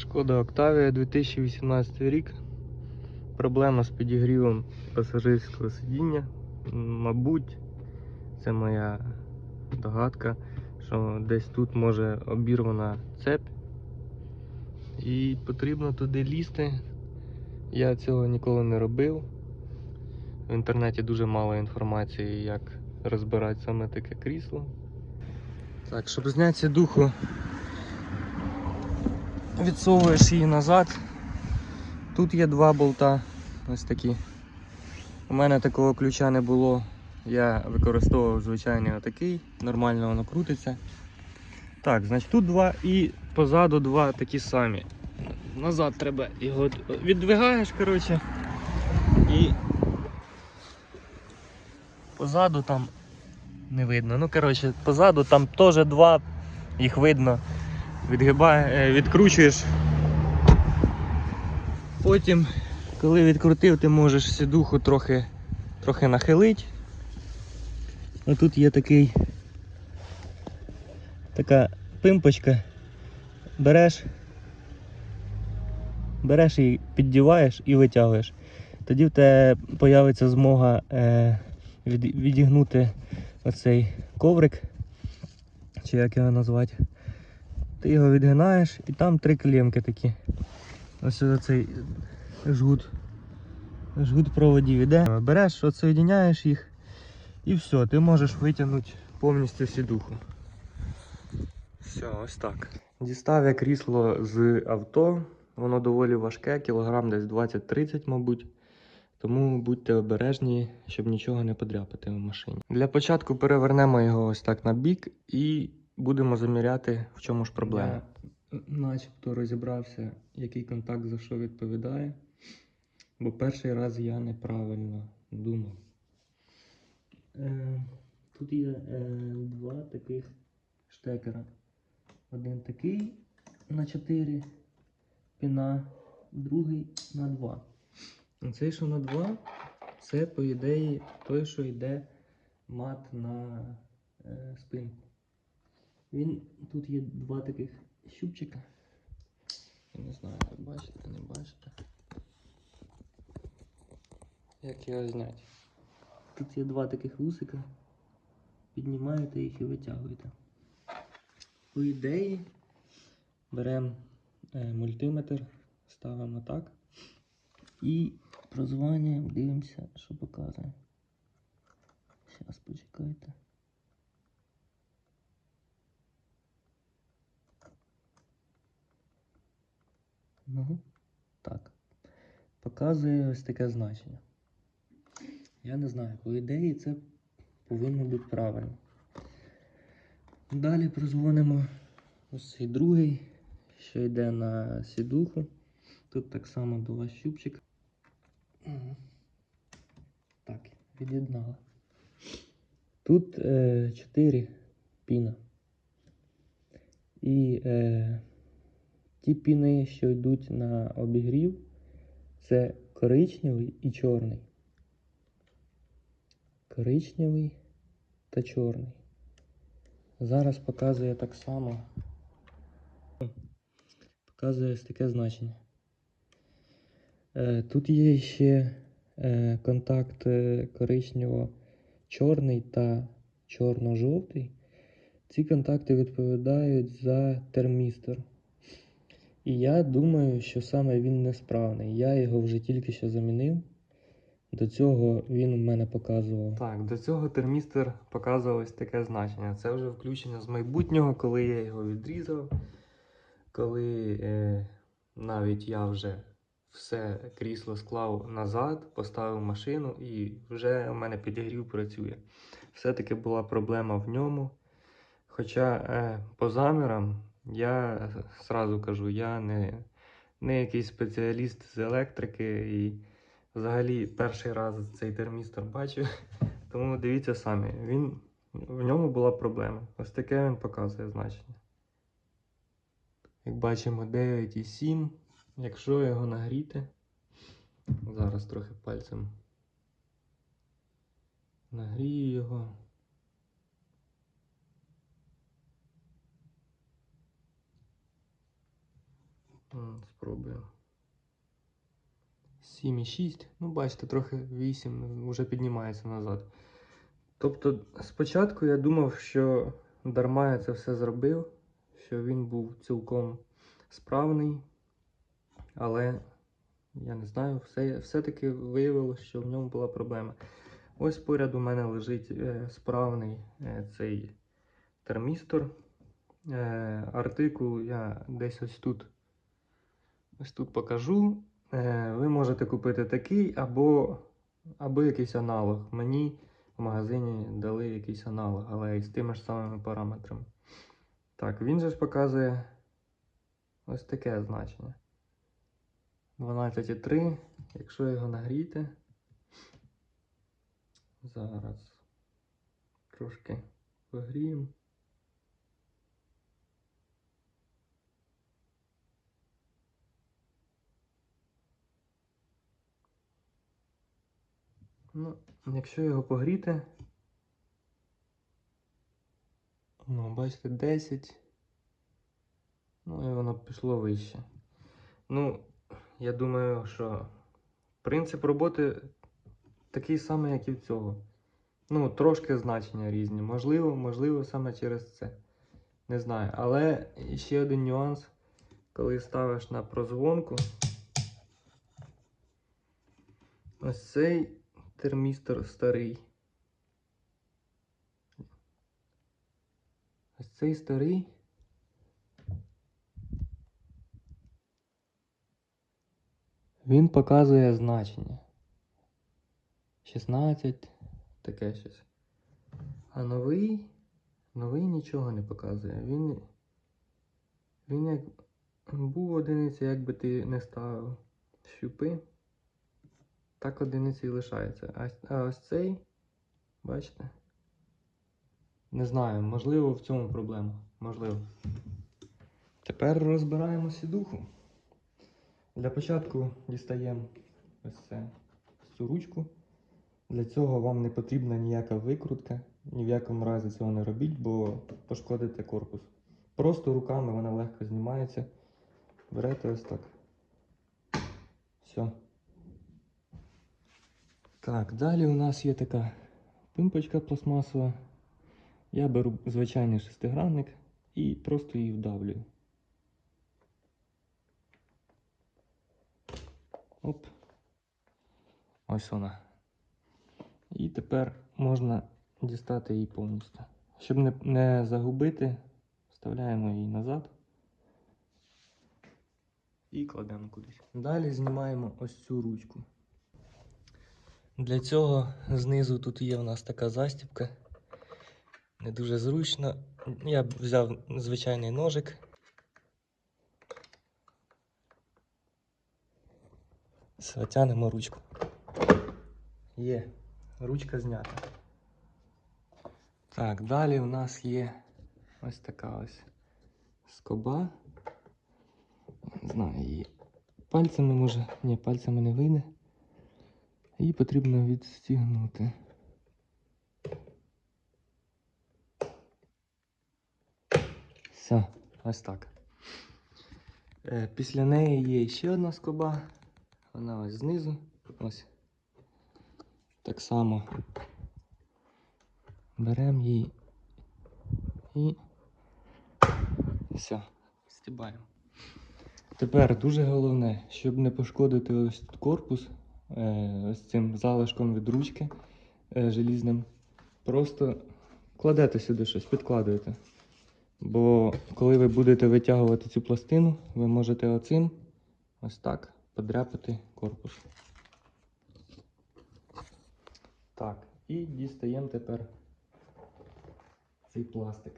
Шкода Октавія 2018 рік. Проблема з підігрівом пасажирського сидіння. Мабуть, це моя догадка, що десь тут може обірвана цепь. І потрібно туди лізти. Я цього ніколи не робив. В інтернеті дуже мало інформації, як розбирати саме таке крісло. Так, щоб зняти духу, відсовуєш її назад. Тут є два болта, ось такі. У мене такого ключа не було. Я використовував звичайний отакий, нормально воно крутиться. Так, значить тут два і позаду два такі самі. Назад треба його віддвигаєш, коротше. І позаду там не видно. Ну, коротше, позаду там теж два, їх видно. Відгибає, е, відкручуєш. Потім, коли відкрутив, ти можеш сідуху трохи, трохи нахилити. А тут є такий така пимпочка. Береш, береш і піддіваєш і витягуєш. Тоді в тебе появиться змога е, від, відігнути оцей коврик, чи як його назвати. Ти його відгинаєш і там три клемки такі. Ось оцей жгут. Жгут проводів іде. Береш, отсоєдиняєш їх і все, ти можеш витягнути повністю сідуху. Все, ось так. Дістав я крісло з авто. Воно доволі важке, кілограм десь 20-30, мабуть. Тому будьте обережні, щоб нічого не подряпати в машині. Для початку перевернемо його ось так на бік і будемо заміряти, в чому ж проблема. Я начебто розібрався, який контакт за що відповідає. Бо перший раз я неправильно думав. Е, тут є е, два таких штекера. Один такий на 4 піна, другий на 2. Цей, що на 2, це, по ідеї, той, що йде мат на е, спинку. Він тут є два таких щупчика. Я не знаю, бачите, не бачите. Як його зняти? Тут є два таких вусика. Піднімаєте їх і витягуєте. По ідеї беремо е, мультиметр, ставимо так. І прозвання дивимося, що показує. Зараз почекайте. Ну, так. Показує ось таке значення. Я не знаю, по ідеї це повинно бути правильно. Далі прозвонимо ось цей другий, що йде на сідуху. Тут так само два щупчика. Так, від'єднала. Тут е, 4 піна. І е, ті піни, що йдуть на обігрів, це коричневий і чорний. Коричневий та чорний. Зараз показує так само. Показує таке значення. Е, Тут є ще е, контакт е, коричнево-чорний та чорно-жовтий. Ці контакти відповідають за термістор. І я думаю, що саме він несправний. Я його вже тільки що замінив. До цього він у мене показував. Так, до цього термістор показував ось таке значення. Це вже включення з майбутнього, коли я його відрізав. Коли е, навіть я вже все крісло склав назад, поставив машину і вже у мене підігрів працює. Все-таки була проблема в ньому. Хоча е, по замірам я сразу кажу, я не, не якийсь спеціаліст з електрики і взагалі перший раз цей термістор бачив. Тому дивіться самі, він, в ньому була проблема. Ось таке він показує значення. Як бачимо, 9,7. Якщо його нагріти, зараз трохи пальцем нагрію його. Спробуємо. 7,6. Ну, бачите, трохи 8 вже піднімається назад. Тобто, спочатку я думав, що дарма я це все зробив, що він був цілком справний, але я не знаю, все, все-таки виявилося, що в ньому була проблема. Ось поряд у мене лежить е, справний е, цей термістор. Е, артикул я десь ось тут, ось тут покажу. Е, ви можете купити такий або, або якийсь аналог. Мені в магазині дали якийсь аналог, але із тими ж самими параметрами. Так, він же ж показує ось таке значення. 12,3. Якщо його нагріти. Зараз трошки погріємо. Ну, якщо його погріти, ну, бачите, 10. Ну, і воно пішло вище. Ну, я думаю, що принцип роботи такий самий, як і в цього. Ну, трошки значення різні. Можливо, можливо, саме через це. Не знаю. Але ще один нюанс, коли ставиш на прозвонку. Ось цей термістор старий. Ось цей старий. Він показує значення. 16, таке щось. А новий, новий нічого не показує. Він, він як був одиниця, як би ти не ставив щупи, так одиниця і лишається. А, ось цей, бачите? Не знаю, можливо, в цьому проблема. Можливо. Тепер розбираємо сідуху. Для початку дістаємо ось це, цю ручку. Для цього вам не потрібна ніяка викрутка. Ні в якому разі цього не робіть, бо пошкодите корпус. Просто руками вона легко знімається. Берете ось так. Все. Так, далі у нас є така пимпочка пластмасова. Я беру звичайний шестигранник і просто її вдавлюю. Оп. Ось вона. І тепер можна дістати її повністю. Щоб не, не загубити, вставляємо її назад і кладемо кудись. Далі знімаємо ось цю ручку. Для цього знизу тут є у нас така застібка. Не дуже зручно. Я взяв звичайний ножик. Все, тянемо ручку. Є, ручка знята. Так, далі у нас є ось така ось скоба. Не знаю її. Пальцями може. Ні, пальцями не вийде. Її потрібно відстігнути. Все, ось так. Е, Після неї є ще одна скоба. Вона ось знизу. Ось. Так само беремо її і все, стібаємо. Тепер дуже головне, щоб не пошкодити ось корпус ось цим залишком від ручки е, желізним. Просто кладете сюди щось, підкладуєте. Бо коли ви будете витягувати цю пластину, ви можете оцим ось так подряпати корпус. Так, і дістаємо тепер цей пластик.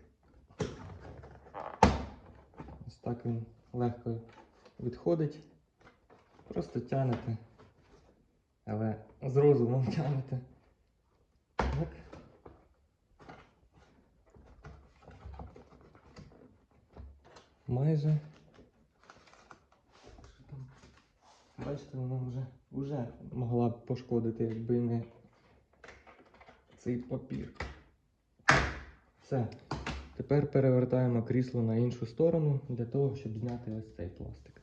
Ось так він легко відходить. Просто тянете, але з розумом тянете. Так. Майже. Бачите, вона вже, вже могла б пошкодити, якби не цей папір. Все. Тепер перевертаємо крісло на іншу сторону для того, щоб зняти ось цей пластик.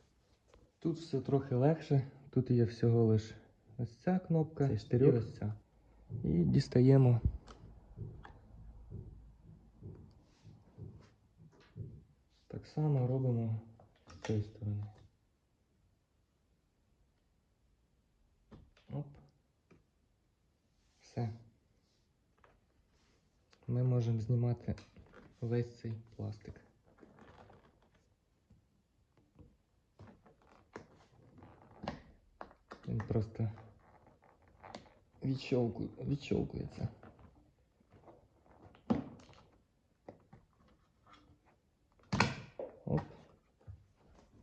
Тут все трохи легше. Тут є всього лиш ось ця кнопка і ось ця. І дістаємо. Так само робимо з цієї сторони. Оп. Все. Ми можемо знімати весь цей пластик. Він просто відщолку... відщолкується. Оп.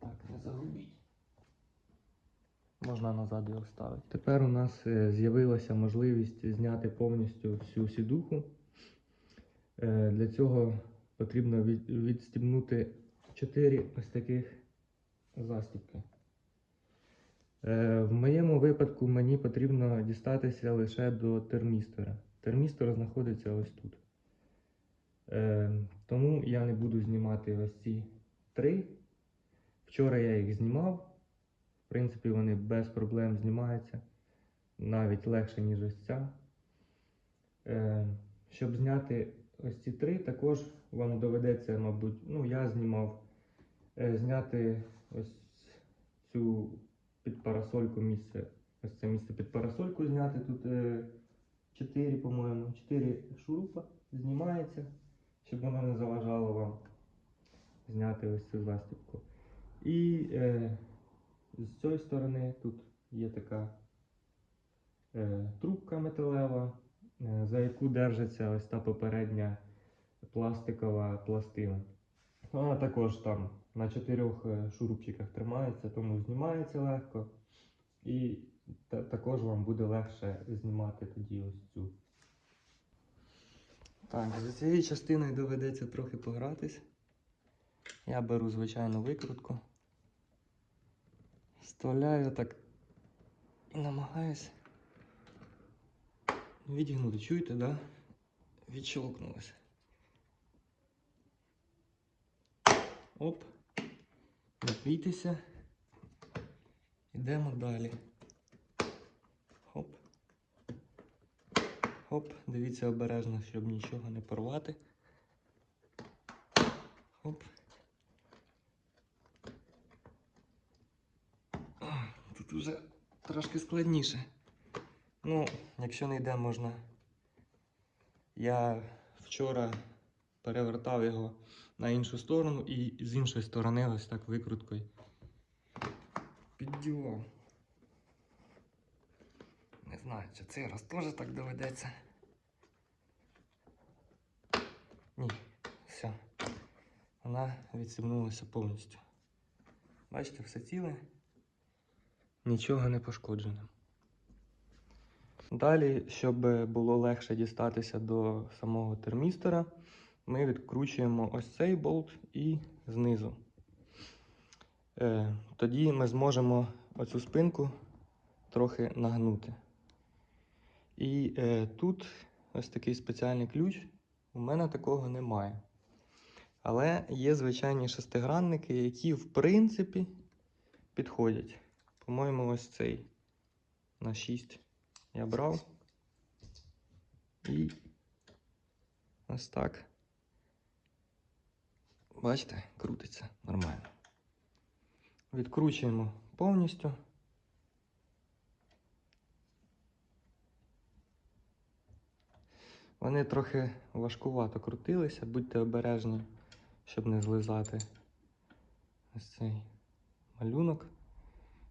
Так, не загубіть. Можна назад його ставити. Тепер у нас е, з'явилася можливість зняти повністю всю сідуху. Е, Для цього потрібно від- відстібнути 4 ось таких застібки. Е, В моєму випадку мені потрібно дістатися лише до термістора. Термістор знаходиться ось тут. Е, Тому я не буду знімати ось ці три. Вчора я їх знімав. В принципі, вони без проблем знімаються. Навіть легше, ніж ось ця. Е, Щоб зняти ось ці три, також вам доведеться, мабуть, ну я знімав, зняти ось цю під парасольку місце. Ось це місце під парасольку зняти. Тут е, 4, по-моєму, 4 шурупа знімається, щоб воно не заважало вам зняти ось цю застібку. І е, з цієї сторони тут є така е, трубка металева, е, за яку держиться ось та попередня пластикова пластина. Вона також там на чотирьох е, шурупчиках тримається, тому знімається легко. І також вам буде легше знімати тоді ось цю. Так, за цією частиною доведеться трохи погратись. Я беру звичайну викрутку. Вставляю так і намагаюся відігнути. Чуєте, да? Відщолкнулося. Оп. Не бійтеся. Йдемо далі. Хоп. Хоп. Дивіться обережно, щоб нічого не порвати. Хоп. Тут уже трошки складніше. Ну, якщо не йде, можна. Я вчора перевертав його на іншу сторону і з іншої сторони ось так викруткою піддівав. Не знаю, чи цей раз теж так доведеться. Ні, все. Вона відсібнулася повністю. Бачите, все ціле, нічого не пошкоджено. Далі, щоб було легше дістатися до самого термістора, ми відкручуємо ось цей болт і знизу. Е, тоді ми зможемо оцю спинку трохи нагнути. І е, тут ось такий спеціальний ключ. У мене такого немає. Але є звичайні шестигранники, які в принципі підходять. По-моєму, ось цей на 6 я брав. І ось так. Бачите, крутиться нормально. Відкручуємо повністю. Вони трохи важкувато крутилися, будьте обережні, щоб не злизати ось цей малюнок.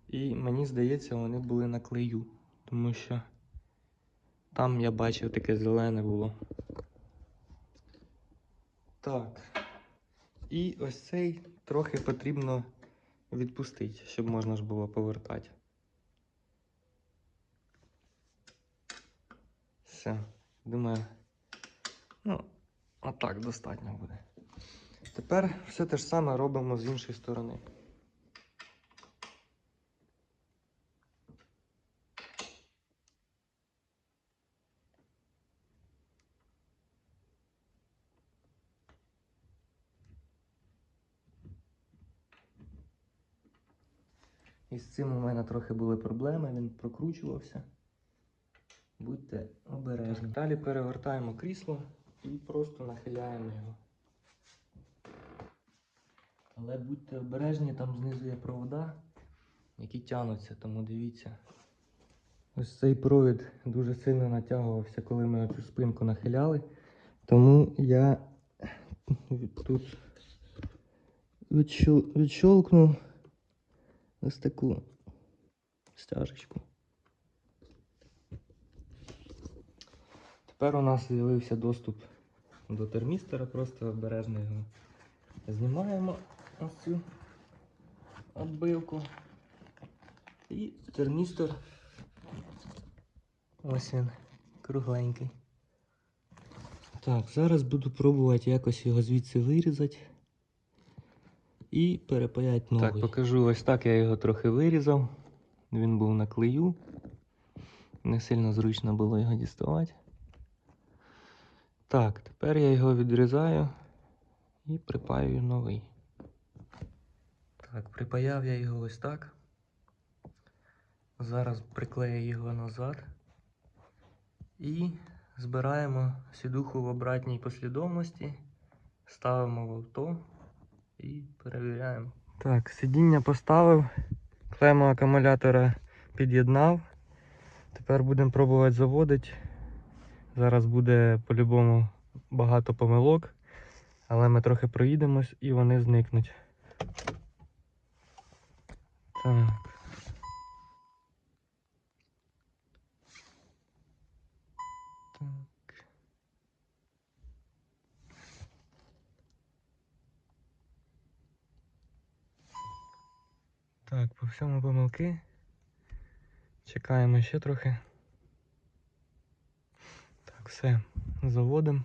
І мені здається, вони були на клею, тому що там я бачив таке зелене було. Так. І ось цей трохи потрібно відпустити, щоб можна ж було повертати. Все, думаю, ну, отак достатньо буде. Тепер все те ж саме робимо з іншої сторони. І з цим у мене трохи були проблеми, він прокручувався. Будьте обережні. Далі перевертаємо крісло і просто нахиляємо його. Але будьте обережні, там знизу є провода, які тягнуться, тому дивіться. Ось цей провід дуже сильно натягувався, коли ми цю спинку нахиляли. Тому я тут відщолкнув ось таку стяжечку. Тепер у нас з'явився доступ до термістора, просто обережно його знімаємо ось цю оббивку. І термістор ось він, кругленький. Так, зараз буду пробувати якось його звідси вирізати і перепаяти новий. Так, покажу ось так я його трохи вирізав. Він був на клею. Не сильно зручно було його діставати. Так, тепер я його відрізаю і припаюю новий. Так, припаяв я його ось так. Зараз приклею його назад. І збираємо сідуху в обратній послідовності, ставимо в авто і перевіряємо. Так, сидіння поставив, клему акумулятора під'єднав. Тепер будемо пробувати заводити. Зараз буде по-любому багато помилок, але ми трохи проїдемось і вони зникнуть. Так. Всьому помилки. Чекаємо ще трохи. Так, все, заводимо.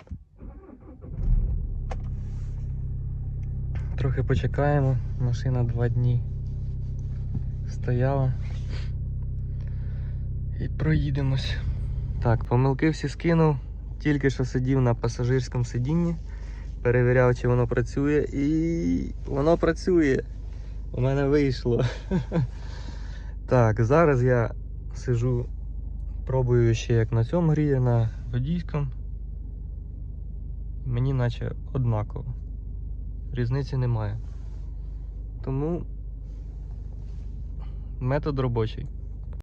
Трохи почекаємо. Машина два дні стояла. І проїдемось. Так, помилки всі скинув. Тільки що сидів на пасажирському сидінні, перевіряв, чи воно працює, і воно працює. У мене вийшло. Так, зараз я сижу, пробую ще як на цьому гріє, на водійському. Мені наче однаково. Різниці немає. Тому метод робочий.